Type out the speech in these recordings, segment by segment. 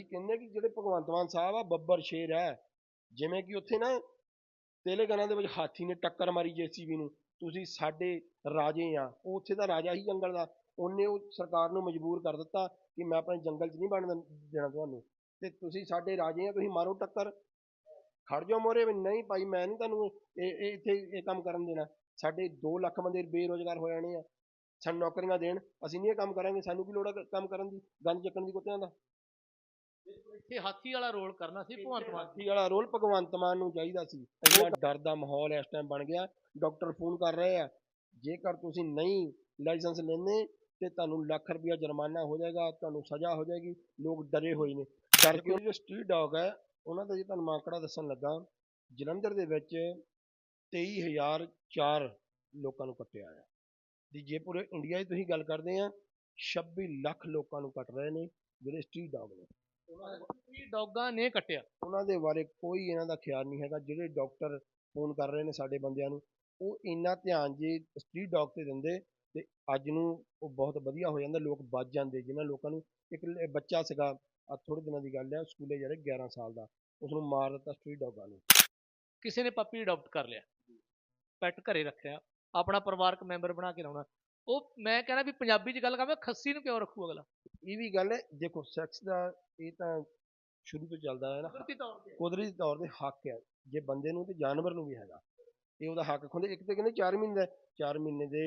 ਅਸੀਂ ਕਹਿੰਦੇ ਕਿ ਜਿਹੜੇ ਭਗਵੰਤ ਮਾਨ ਸਾਹਿਬ ਆ, ਬੱਬਰ ਸ਼ੇਰ ਹੈ। ਜਿਵੇਂ ਕਿ ਉੱਥੇ ਨਾ ਤੇਲੰਗਾਨਾ ਦੇ ਵਿੱਚ ਹਾਥੀ ਨੇ ਟੱਕਰ ਮਾਰੀ ਜੇਸੀਬੀ ਨੂੰ। ਤੁਸੀਂ ਸਾਡੇ ਰਾਜੇ ਆ, ਉਹ ਉੱਥੇ ਦਾ ਰਾਜਾ ਹੀ ਜੰਗਲ ਦਾ। ਉਹਨੇ ਉਹ ਸਰਕਾਰ ਨੂੰ ਮਜਬੂਰ ਕਰ ਦਿੱਤਾ ਕਿ ਮੈਂ ਆਪਣੇ ਜੰਗਲ 'ਚ ਨਹੀਂ ਬਣਨ ਦੇਣਾ ਤੁਹਾਨੂੰ। ਤੇ ਤੁਸੀਂ ਸਾਡੇ ਰਾਜੇ ਆ, ਤੁਸੀਂ ਮਾਰੋ ਟੱਕਰ। ਖੜ ਜਾਓ ਮੋਰੇ ਵੀ ਨਹੀਂ ਭਾਈ, ਮੈਂ ਨਹੀਂ ਤੁਹਾਨੂੰ ਇਹ ਇਹ, ਇੱਥੇ ਇਹ ਕੰਮ ਕਰਨ ਦੇਣਾ। ਸਾਡੇ 2 ਲੱਖ ਬੰਦੇ ਬੇਰੋਜ਼ਗਾਰ ਹੋ ਜਾਣੇ ਆ। ਸਾਨੂੰ ਨੌਕਰੀਆਂ ਦੇਣ। ਅਸੀਂ ਨਹੀਂ ਇਹ ਕੰਮ ਕਰਾਂਗੇ, ਸਾਨੂੰ ਕੀ ਲੋੜ ਹੈ ਕੰਮ ਕਰਨ ਦੀ? ਗੰਦ ਚੱਕਣ ਦੀ ਕੁੱਤਿਆਂ ਦਾ। ਇੱਥੇ ਹਾਥੀ ਵਾਲਾ ਰੋਲ ਕਰਨਾ ਸੀ ਭਗਵੰਤ ਮਾਨ ਹਾਥੀ ਵਾਲਾ ਰੋਲ ਭਗਵੰਤ ਮਾਨ ਨੂੰ ਚਾਹੀਦਾ ਸੀ। ਇੰਨਾ ਡਰ ਦਾ ਮਾਹੌਲ ਇਸ ਟਾਈਮ ਬਣ ਗਿਆ। ਡਾਕਟਰ ਫੋਨ ਕਰ ਰਹੇ ਆ। ਜੇਕਰ ਤੁਸੀਂ ਨਹੀਂ ਲਾਇਸੈਂਸ ਲੈਂਦੇ ਤੇ ਤੁਹਾਨੂੰ ਲੱਖ ਰੁਪਇਆ ਜੁਰਮਾਨਾ ਹੋ ਜਾਏਗਾ ਤੁਹਾਨੂੰ ਸਜ਼ਾ ਹੋ ਜਾਏਗੀ ਲੋਕ ਡਰੇ ਹੋਏ ਨੇ। ਡਰ ਕੇ ਜੋ ਸਟਰੀਟ ਡੌਗ ਹੈ ਉਹਨਾਂ ਦਾ ਜੇ ਤੁਹਾਨੂੰ ਮੈਂ ਆંકੜਾ ਦੱਸਣ ਲੱਗਾ ਜਲੰਧਰ ਦੇ ਵਿੱਚ 23004 ਲੋਕਾਂ ਨੂੰ ਕੱਟਿਆ ਆ ਦੀ ਜੇ ਪੂਰੇ ਇੰਡੀਆ 'ਚ ਤੁਸੀਂ ਗੱਲ ਕਰਦੇ ਆ 26 ਲੱਖ ਲੋਕਾਂ ਨੂੰ ਕੱਟ ਰਹੇ ਨੇ ਜਿਹੜੇ ਸਟਰੀਟ ਡੌਗ ਨੇ। ਵੀ ਡੌਗਾਂ ਨੇ ਕੱਟਿਆ। ਉਹਨਾਂ ਦੇ ਬਾਰੇ ਕੋਈ ਇਹਨਾਂ ਦਾ ਖਿਆਲ ਨਹੀਂ ਹੈਗਾ ਜਿਹੜੇ ਡਾਕਟਰ ਫੋਨ ਕਰ ਰਹੇ ਨੇ ਸਾਡੇ ਬੰਦਿਆਂ ਨੂੰ ਉਹ ਇੰਨਾ ਧਿਆਨ ਜੇ ਸਟਰੀਟ ਡੌਗ ਤੇ ਦਿੰਦੇ ਤੇ ਅੱਜ ਨੂੰ ਉਹ ਬਹੁਤ ਵਧੀਆ ਹੋ ਜਾਂਦਾ ਲੋਕ ਬਚ ਜਾਂਦੇ ਜਿਨ੍ਹਾਂ ਲੋਕਾਂ ਨੂੰ ਇੱਕ ਲ- ਬੱਚਾ ਸੀਗਾ ਆ ਥੋੜੇ ਦਿਨਾਂ ਦੀ ਗੱਲ ਹੈ ਸਕੂਲੇ ਜਾ ਰਿਹਾ 11 ਸਾਲ ਦਾ ਉਸ ਨੂੰ ਮਾਰ ਦਿੱਤਾ ਸਟਰੀਟ ਡੌਗਾਂ ਨੇ। ਕਿਸੇ ਨੇ ਪੱਪੀ ਅਡਾਪਟ ਕਰ ਲਿਆ ਪੈਟ ਘਰੇ ਰੱਖਿਆ ਆਪਣਾ ਪਰਿਵਾਰਕ ਮੈਂਬਰ ਬਣਾ ਕੇ ਲਾਉਣਾ ਉਹ ਮੈਂ ਕਹਿੰਦਾ ਵੀ ਪੰਜਾਬੀ 'ਚ ਗੱਲ ਕਰਾਂ ਖੱਸੀ ਨੂੰ ਕਿਉਂ ਰੱਖੂ ਅਗਲਾ? ਇਹ ਵੀ ਗੱਲ ਹੈ ਦੇਖੋ ਸੈਕਸ ਦਾ ਇਹ ਤਾਂ ਸ਼ੁਰੂ ਤੋਂ ਚੱਲਦਾ ਹੈ ਨਾ ਕੁਦਰਤੀ ਤੌਰ ਤੇ। ਕੁਦਰਤੀ ਤੌਰ ਤੇ ਹੱਕ ਹੈ ਜੇ ਬੰਦੇ ਨੂੰ ਤੇ ਜਾਨਵਰ ਨੂੰ ਵੀ ਹੈਗਾ ਇਹ ਉਹਦਾ ਹੱਕ ਖੁੰਦੇ ਇੱਕ ਤੇ ਕਹਿੰਦੇ 4 ਮਹੀਨੇ ਦਾ 4 ਮਹੀਨੇ ਦੇ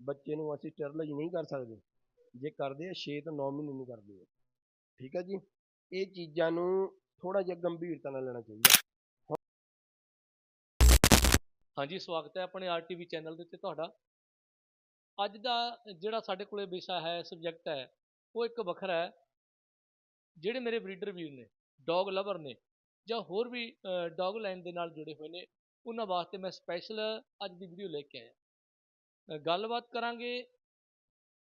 ਬੱਚੇ ਨੂੰ ਅਸੀਂ ਸਟਰਲਾਈਜ਼ ਨਹੀਂ ਕਰ ਸਕਦੇ ਜੇ ਕਰਦੇ ਆ 6 ਤੋਂ 9 ਮਹੀਨੇ ਨੂੰ ਕਰਦੇ ਆ ਠੀਕ ਹੈ ਜੀ? ਇਹ ਚੀਜ਼ਾਂ ਨੂੰ ਥੋੜਾ ਜਿਹਾ ਗੰਭੀਰਤਾ ਨਾਲ ਲੈਣਾ ਚਾਹੀਦਾ। ਹਾਂਜੀ ਸਵਾਗਤ ਹੈ ਆਪਣੇ ਆਰਟੀਵੀ ਚੈਨਲ ਦੇ ਉੱਤੇ ਤੁਹਾਡਾ। ਅੱਜ ਦਾ ਜਿਹੜਾ ਸਾਡੇ ਕੋਲੇ ਵਿਸ਼ਾ ਹੈ ਸਬਜੈਕਟ ਹੈ, ਉਹ ਇੱਕ ਵੱਖਰਾ ਹੈ, ਜਿਹੜੇ ਮੇਰੇ ਬਰੀਡਰ ਵੀਰ ਨੇ ਡੌਗ ਲਵਰ ਨੇ ਜਾਂ ਹੋਰ ਵੀ ਡੌਗ ਲਾਈਨ ਦੇ ਨਾਲ ਜੁੜੇ ਹੋਏ ਨੇ, ਉਹਨਾਂ ਵਾਸਤੇ ਮੈਂ ਸਪੈਸ਼ਲ ਅੱਜ ਦੀ ਵੀਡੀਓ ਲੈ ਕੇ ਆਇਆ। ਗੱਲਬਾਤ ਕਰਾਂਗੇ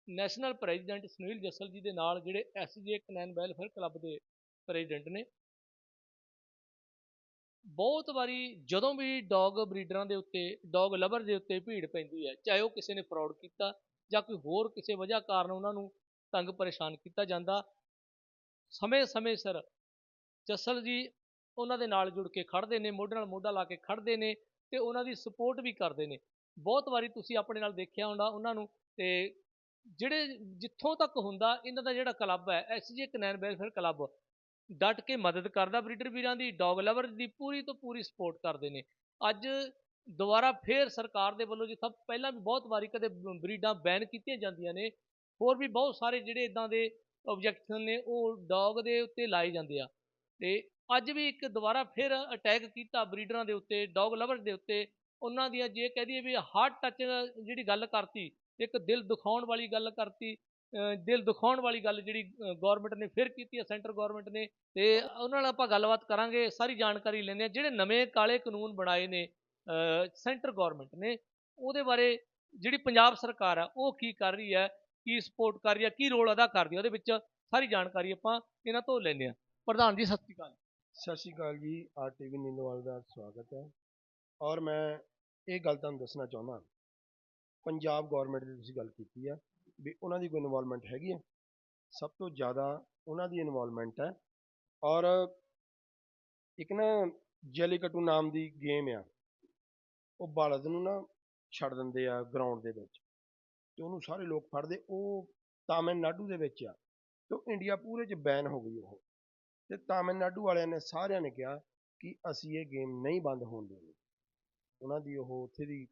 ਨੈਸ਼ਨਲ ਪ੍ਰੈਜ਼ੀਡੈਂਟ ਸੁਨੀਲ ਜੱਸਲ ਜੀ ਦੇ ਨਾਲ, ਜਿਹੜੇ ਐਸਜੇ ਕਨੈਨ ਵੈਲਫੇਅਰ ਕਲੱਬ ਦੇ ਪ੍ਰੈਜ਼ੀਡੈਂਟ ਨੇ। ਬਹੁਤ ਵਾਰੀ ਜਦੋਂ ਵੀ ਡੌਗ ਬਰੀਡਰਾਂ ਦੇ ਉੱਤੇ ਡੌਗ ਲਵਰ ਦੇ ਉੱਤੇ ਭੀੜ ਪੈਂਦੀ ਹੈ, ਚਾਹੇ ਉਹ ਕਿਸੇ ਨੇ ਫਰਾਡ ਕੀਤਾ ਜਾਂ ਕੋਈ ਹੋਰ ਕਿਸੇ ਵਜ੍ਹਾ ਕਾਰਨ ਉਹਨਾਂ ਨੂੰ ਤੰਗ ਪਰੇਸ਼ਾਨ ਕੀਤਾ ਜਾਂਦਾ, ਸਮੇਂ-ਸਮੇਂ ਸਿਰ ਜੱਸਲ ਜੀ ਉਹਨਾਂ ਦੇ ਨਾਲ ਜੁੜ ਕੇ ਖੜਦੇ ਨੇ, ਮੋਢੇ ਨਾਲ ਮੋਢਾ ਲਾ ਕੇ ਖੜਦੇ ਨੇ ਤੇ ਉਹਨਾਂ ਦੀ ਸਪੋਰਟ ਵੀ ਕਰਦੇ ਨੇ। ਬਹੁਤ ਵਾਰੀ ਤੁਸੀਂ ਆਪਣੇ ਨਾਲ ਦੇਖਿਆ ਹੋਣਾ ਉਹਨਾਂ ਨੂੰ ਤੇ ਜਿਹੜੇ ਜਿੱਥੋਂ ਤੱਕ ਹੁੰਦਾ, ਇਹਨਾਂ ਦਾ ਜਿਹੜਾ ਕਲੱਬ ਹੈ ਐਸਜੇ ਕਨੈਨ ਵੈਲਫੇਅਰ ਕਲੱਬ ਡਟ ਕੇ ਮਦਦ ਕਰਦਾ। ਬਰੀਡਰ ਵੀਰਾਂ ਦੀ, ਡੌਗ ਲਵਰ ਦੀ ਪੂਰੀ ਤੋਂ ਪੂਰੀ ਸਪੋਰਟ ਕਰਦੇ ਨੇ। ਅੱਜ ਦੁਬਾਰਾ ਫੇਰ ਸਰਕਾਰ ਦੇ ਵੱਲੋਂ ਜਿੱਥਾ ਪਹਿਲਾਂ ਵੀ ਬਹੁਤ ਵਾਰੀ ਕਦੇ ਬਰੀਡਾਂ ਬੈਨ ਕੀਤੀਆਂ ਜਾਂਦੀਆਂ ਨੇ, ਹੋਰ ਵੀ ਬਹੁਤ ਸਾਰੇ ਜਿਹੜੇ ਇਦਾਂ ਦੇ ਆਬਜੈਕਸ਼ਨ ਨੇ, ਉਹ ਡੌਗ ਦੇ ਉੱਤੇ ਲਾਏ ਜਾਂਦੇ ਆ। ਤੇ ਅੱਜ ਵੀ ਇੱਕ ਦੁਬਾਰਾ ਫਿਰ ਅਟੈਕ ਕੀਤਾ ਬਰੀਡਰਾਂ ਦੇ ਉੱਤੇ, ਡੌਗ ਲਵਰਸ ਦੇ ਉੱਤੇ। ਉਹਨਾਂ ਦੀਆਂ ਜੇ ਕਹਿ ਦਈਏ ਵੀ ਹਾਰਟ ਟੱਚ ਜਿਹੜੀ ਗੱਲ ਕਰਤੀ, ਇੱਕ ਦਿਲ ਦੁਖਾਉਣ ਵਾਲੀ ਗੱਲ ਕਰਤੀ ਦਿਲ ਦੁਖਾਉਣ ਵਾਲੀ ਗੱਲ ਜਿਹੜੀ ਗਵਰਨਮੈਂਟ ਨੇ ਫਿਰ ਕੀਤੀ ਹੈ ਸੈਂਟਰ ਗਵਰਨਮੈਂਟ ਨੇ। ਤੇ ਉਹਨਾਂ ਨਾਲ ਆਪਾਂ ਗੱਲਬਾਤ ਕਰਾਂਗੇ, ਸਾਰੀ ਜਾਣਕਾਰੀ ਲੈਂਦੇ ਆ ਜਿਹੜੇ ਨਵੇਂ ਕਾਲੇ ਕਾਨੂੰਨ ਬਣਾਏ ਨੇ ਸੈਂਟਰ ਗਵਰਨਮੈਂਟ ਨੇ, ਉਹਦੇ ਬਾਰੇ ਜਿਹੜੀ ਪੰਜਾਬ ਸਰਕਾਰ ਆ, ਉਹ ਕੀ ਕਰ ਰਹੀ ਹੈ, ਕੀ ਸਪੋਰਟ ਕਰ ਰਹੀ ਹੈ, ਕੀ ਰੋਲ ਅਦਾ ਕਰਦੀ ਹੈ, ਉਹਦੇ ਵਿੱਚ ਸਾਰੀ ਜਾਣਕਾਰੀ ਆਪਾਂ ਇਹਨਾਂ ਤੋਂ ਲੈਂਦੇ ਆ ਪ੍ਰਧਾਨ ਜੀ, ਸਤਿ ਸ਼੍ਰੀ ਅਕਾਲ। ਸਤਿ ਸ਼੍ਰੀ ਅਕਾਲ ਜੀ ਆਰ ਆਰਟੀਵੀ ਨੀਲੋਵਾਲ ਦਾ ਸਵਾਗਤ ਹੈ। ਔਰ ਮੈਂ ਇਹ ਗੱਲ ਤੁਹਾਨੂੰ ਦੱਸਣਾ ਚਾਹੁੰਦਾ, ਪੰਜਾਬ ਗਵਰਨਮੈਂਟ ਦੀ ਤੁਸੀਂ ਗੱਲ ਕੀਤੀ ਆ ਵੀ ਉਹਨਾਂ ਦੀ ਕੋਈ ਇਨਵੋਲਵਮੈਂਟ ਹੈਗੀ ਹੈ। ਸਭ ਤੋਂ ਜ਼ਿਆਦਾ ਉਹਨਾਂ ਦੀ ਇਨਵੋਲਵਮੈਂਟ ਹੈ। ਔਰ ਇੱਕ ਨਾ ਜੈਲੀਕਟੂ ਨਾਮ ਦੀ ਗੇਮ ਆ। ਉਹ ਬਾਲਦ ਨੂੰ ਨਾ ਛੱਡ ਦਿੰਦੇ ਆ ਗਰਾਊਂਡ ਦੇ ਵਿੱਚ। ਤੇ ਉਹਨੂੰ ਸਾਰੇ ਲੋਕ ਫੜਦੇ। ਉਹ ਤਾਮਿਲਨਾਡੂ ਦੇ ਵਿੱਚ ਆ। ਤੇ ਉਹ ਇੰਡੀਆ ਪੂਰੇ 'ਚ ਬੈਨ ਹੋ ਗਈ ਉਹ। ਤੇ ਤਾਮਿਲਨਾਡੂ ਵਾਲਿਆਂ ਨੇ ਸਾਰਿਆਂ ਨੇ ਕਿਹਾ ਕਿ ਅਸੀਂ ਇਹ ਗੇਮ ਨਹੀਂ ਬੰਦ ਹੋਣ ਦੇਣੀ। ਉਹਨਾਂ ਦੀ ਉਹ ਉੱਥੇ ਦੀ